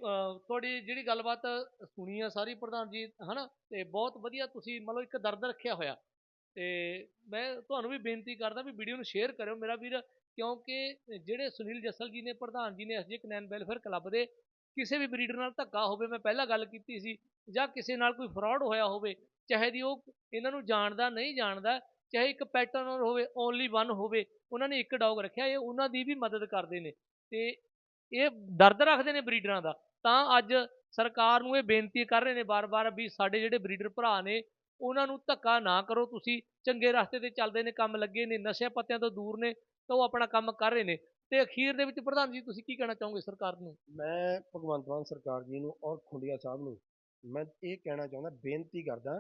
ਤੁਹਾਡੀ ਜਿਹੜੀ ਗੱਲਬਾਤ ਸੁਣੀ ਆ ਸਾਰੀ ਪ੍ਰਧਾਨ ਜੀ, ਹਨਾ? ਤੇ ਬਹੁਤ ਵਧੀਆ ਤੁਸੀਂ ਮਤਲਬ ਇੱਕ ਦਰਦ ਰੱਖਿਆ ਹੋਇਆ। ਤੇ ਮੈਂ ਤੁਹਾਨੂੰ ਵੀ ਬੇਨਤੀ ਕਰਦਾ ਵੀ ਵੀਡੀਓ ਨੂੰ ਸ਼ੇਅਰ ਕਰਿਓ ਮੇਰਾ ਵੀਰ, ਕਿਉਂਕਿ ਜਿਹੜੇ ਸੁਨੀਲ ਜੱਸਲ ਜੀ ਨੇ, ਪ੍ਰਧਾਨ ਜੀ ਨੇ ਐਸਜੀ ਕਨੈਨ ਵੈਲਫੇਅਰ ਕਲੱਬ ਦੇ, ਕਿਸੇ ਵੀ ਬਰੀਡਰ ਨਾਲ ਧੱਕਾ ਹੋਵੇ, ਮੈਂ ਪਹਿਲਾਂ ਗੱਲ ਕੀਤੀ ਸੀ, ਜਾਂ ਕਿਸੇ ਨਾਲ ਕੋਈ ਫਰਾਡ ਹੋਇਆ ਹੋਵੇ, ਚਾਹੇ ਦੀ ਉਹ ਇਹਨਾਂ ਨੂੰ ਜਾਣਦਾ, ਨਹੀਂ ਜਾਣਦਾ ਚਾਹੇ ਇੱਕ ਪੈਟ ਓਨਰ ਹੋਵੇ ਓਨਲੀ ਵਨ ਹੋਵੇ, ਉਹਨਾਂ ਨੇ ਇੱਕ ਡੌਗ ਰੱਖਿਆ, ਇਹ ਉਹਨਾਂ ਦੀ ਵੀ ਮਦਦ ਕਰਦੇ ਨੇ। ਤੇ ਇਹ ਦਰਦ ਰੱਖਦੇ ਨੇ ਬਰੀਡਰਾਂ ਦਾ। ਤਾਂ ਅੱਜ ਸਰਕਾਰ ਨੂੰ ਇਹ ਬੇਨਤੀ ਕਰ ਰਹੇ ਨੇ ਬਾਰ-ਬਾਰ ਵੀ ਸਾਡੇ ਜਿਹੜੇ ਬਰੀਡਰ ਭਰਾ ਨੇ, ਉਹਨਾਂ ਨੂੰ ਧੱਕਾ ਨਾ ਕਰੋ ਤੁਸੀਂ। ਚੰਗੇ ਰਸਤੇ ਤੇ ਚੱਲਦੇ ਨੇ, ਕੰਮ ਲੱਗੇ ਨੇ ਨਸ਼ੇ ਪੱਤਿਆਂ ਤੋਂ ਦੂਰ ਨੇ, ਤਾਂ ਉਹ ਆਪਣਾ ਕੰਮ ਕਰ ਰਹੇ ਨੇ। ਤੇ ਅਖੀਰ ਦੇ ਵਿੱਚ ਪ੍ਰਧਾਨ ਜੀ, ਤੁਸੀਂ ਕੀ ਕਹਿਣਾ ਚਾਹੋਗੇ ਸਰਕਾਰ ਨੂੰ? ਮੈਂ ਭਗਵੰਤ ਮਾਨ ਸਰਕਾਰ ਜੀ ਨੂੰ ਔਰ ਖੁੰਡੀਆ ਸਾਹਿਬ ਨੂੰ, ਮੈਂ ਇਹ ਕਹਿਣਾ ਚਾਹੁੰਦਾ, ਬੇਨਤੀ ਕਰਦਾ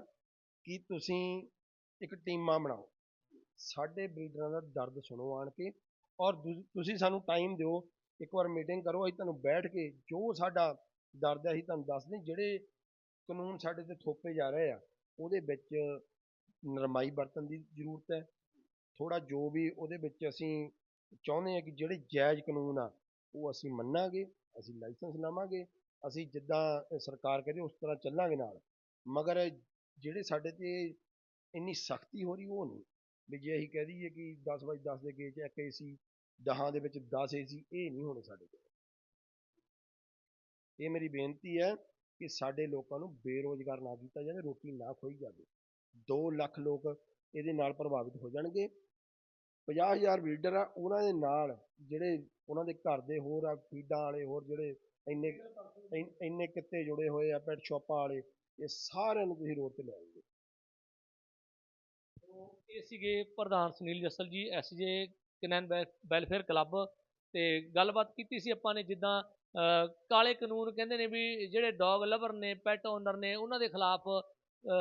ਕਿ ਤੁਸੀਂ ਇੱਕ ਟੀਮਾਂ ਬਣਾਓ। ਸਾਡੇ ਬਰੀਡਰਾਂ ਦਾ ਦਰਦ ਸੁਣੋ ਆਣ ਕੇ ਔਰ ਦੂ- ਤੁਸੀਂ ਸਾਨੂੰ ਟਾਈਮ ਦਿਓ, ਇੱਕ ਵਾਰ ਮੀਟਿੰਗ ਕਰੋ, ਅਸੀਂ ਤੁਹਾਨੂੰ ਬੈਠ ਕੇ ਜੋ ਸਾਡਾ ਦਰਦ ਹੈ ਅਸੀਂ ਤੁਹਾਨੂੰ ਦੱਸਦੇ ਜਿਹੜੇ ਕਾਨੂੰਨ ਸਾਡੇ ਤੇ ਥੋਪੇ ਜਾ ਰਹੇ ਆ, ਉਹਦੇ ਵਿੱਚ ਨਰਮਾਈ ਵਰਤਣ ਦੀ ਜ਼ਰੂਰਤ ਹੈ। ਥੋੜਾ ਜੋ ਵੀ ਉਹਦੇ ਵਿੱਚ ਅਸੀਂ ਚਾਹੁੰਦੇ ਹਾਂ ਕਿ ਜਿਹੜੇ ਜਾਇਜ਼ ਕਾਨੂੰਨ ਆ, ਉਹ ਅਸੀਂ ਮੰਨਾਂਗੇ, ਅਸੀਂ ਲਾਇਸੈਂਸ ਲਵਾਂਗੇ, ਅਸੀਂ ਜਿੱਦਾਂ ਇਹ ਸਰਕਾਰ ਕਹਿੰਦੀ ਉਸ ਤਰ੍ਹਾਂ ਚੱਲਾਂਗੇ ਨਾਲ। ਮਗਰ ਜਿਹੜੇ ਸਾਡੇ ਤੇ ਇੰਨੀ ਸਖਤੀ ਹੋ ਰਹੀ, ਉਹ ਨਹੀਂ। ਵੀ ਜੇ ਅਸੀਂ ਕਹਿ ਦਈਏ ਕਿ 10 ਬਾਈ 10 ਦੇ ਗੇਜ ਇੱਕ ਏਸੀ ਦਹਾਂ ਦੇ ਵਿੱਚ 10 ਏਸੀ ਇਹ ਨਹੀਂ ਹੋਣੇ ਸਾਡੇ ਕੋਲ। ਇਹ ਮੇਰੀ ਬੇਨਤੀ ਹੈ ਕਿ ਸਾਡੇ ਲੋਕਾਂ ਨੂੰ ਬੇਰੋਜ਼ਗਾਰ ਨਾ ਕੀਤਾ ਜਾਵੇ, ਰੋਟੀ ਨਾ ਖੋਈ ਜਾਵੇ। 2 ਲੱਖ ਲੋਕ ਇਹਦੇ ਨਾਲ ਪ੍ਰਭਾਵਿਤ ਹੋ ਜਾਣਗੇ। 50000 ਬਰੀਡਰ ਆ, ਉਹਨਾਂ ਦੇ ਨਾਲ ਜਿਹੜੇ ਉਹਨਾਂ ਦੇ ਘਰ ਦੇ ਹੋਰ ਆ, ਫੀਡਾਂ ਵਾਲੇ ਹੋਰ ਜਿਹੜੇ ਇੰਨੇ ਇੰਨੇ ਕਿੱਤੇ ਜੁੜੇ ਹੋਏ ਆ, ਪੈਟ ਸ਼ਾਪਾਂ ਵਾਲੇ, ਇਹ ਸਾਰਿਆਂ ਨੂੰ ਤੁਸੀਂ ਰੋਡ ਤੇ ਲੈ ਆਓਗੇ। ਇਹ ਸੀਗੇ ਪ੍ਰਧਾਨ ਸੁਨੀਲ ਜੱਸਲ ਜੀ ਐਸਜੇ ਕਨੈਨ ਵੈਲਫੇਅਰ ਕਲੱਬ ਤੇ ਗੱਲਬਾਤ ਕੀਤੀ ਸੀ ਆਪਾਂ ਨੇ ਜਿੱਦਾਂ ਕਾਲੇ ਕਾਨੂੰਨ ਕਹਿੰਦੇ ਨੇ ਵੀ ਜਿਹੜੇ ਡੌਗ ਲਵਰ ਨੇ ਪੈਟ ਓਨਰ ਨੇ, ਉਹਨਾਂ ਦੇ ਖਿਲਾਫ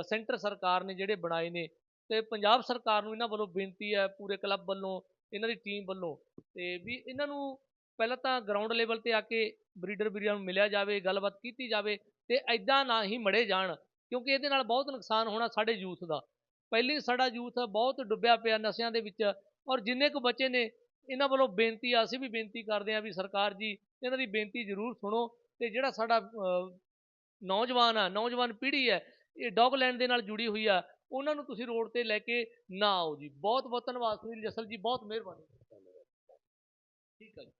ਸੈਂਟਰ ਸਰਕਾਰ ਨੇ ਜਿਹੜੇ ਬਣਾਏ ਨੇ ਤੇ ਪੰਜਾਬ ਸਰਕਾਰ ਨੂੰ ਇਹਨਾਂ ਵੱਲੋਂ ਬੇਨਤੀ ਹੈ ਪੂਰੇ ਕਲੱਬ ਵੱਲੋਂ, ਇਹਨਾਂ ਦੀ ਟੀਮ ਵੱਲੋਂ ਤੇ ਵੀ ਇਹਨਾਂ ਨੂੰ ਪਹਿਲਾਂ ਤਾਂ ਗਰਾਊਂਡ ਲੈਵਲ ਤੇ ਆ ਕੇ ਬਰੀਡਰ ਵੀਰਾਂ ਨੂੰ ਮਿਲਿਆ ਜਾਵੇ, ਗੱਲਬਾਤ ਕੀਤੀ ਜਾਵੇ ਤੇ ਐਦਾਂ ਨਾ ਹੀ ਮੜੇ ਜਾਣ ਕਿਉਂਕਿ ਇਹਦੇ ਨਾਲ ਬਹੁਤ ਨੁਕਸਾਨ ਹੋਣਾ ਸਾਡੇ ਯੂਥ ਦਾ। ਪਹਿਲੀ ਸਾਡਾ ਯੂਥ ਬਹੁਤ ਡੁੱਬਿਆ ਪਿਆ ਨਸ਼ਿਆਂ ਦੇ ਵਿੱਚ ਔਰ ਜਿੰਨੇ ਕੁ ਬੱਚੇ ਨੇ, ਇਹਨਾਂ ਵੱਲੋਂ ਬੇਨਤੀ ਆ ਅਸੀਂ ਵੀ ਬੇਨਤੀ ਕਰਦੇ ਹਾਂ ਵੀ ਸਰਕਾਰ ਜੀ, ਇਹਨਾਂ ਦੀ ਬੇਨਤੀ ਜ਼ਰੂਰ ਸੁਣੋ ਤੇ ਜਿਹੜਾ ਸਾਡਾ ਨੌਜਵਾਨ ਆ, ਨੌਜਵਾਨ ਪੀੜ੍ਹੀ ਹੈ, ਇਹ ਡੌਗ ਲੈਂਡ ਦੇ ਨਾਲ ਜੁੜੀ ਹੋਈ ਆ, ਉਹਨਾਂ ਨੂੰ ਤੁਸੀਂ ਰੋਡ ਤੇ ਲੈ ਕੇ ਨਾ ਆਓ ਜੀ। ਬਹੁਤ ਬਹੁਤ ਧੰਨਵਾਦ ਸੁਨੀਲ ਜਸਲ ਜੀ, ਬਹੁਤ ਮਿਹਰਬਾਨੀ। ਠੀਕ ਹੈ ਜੀ।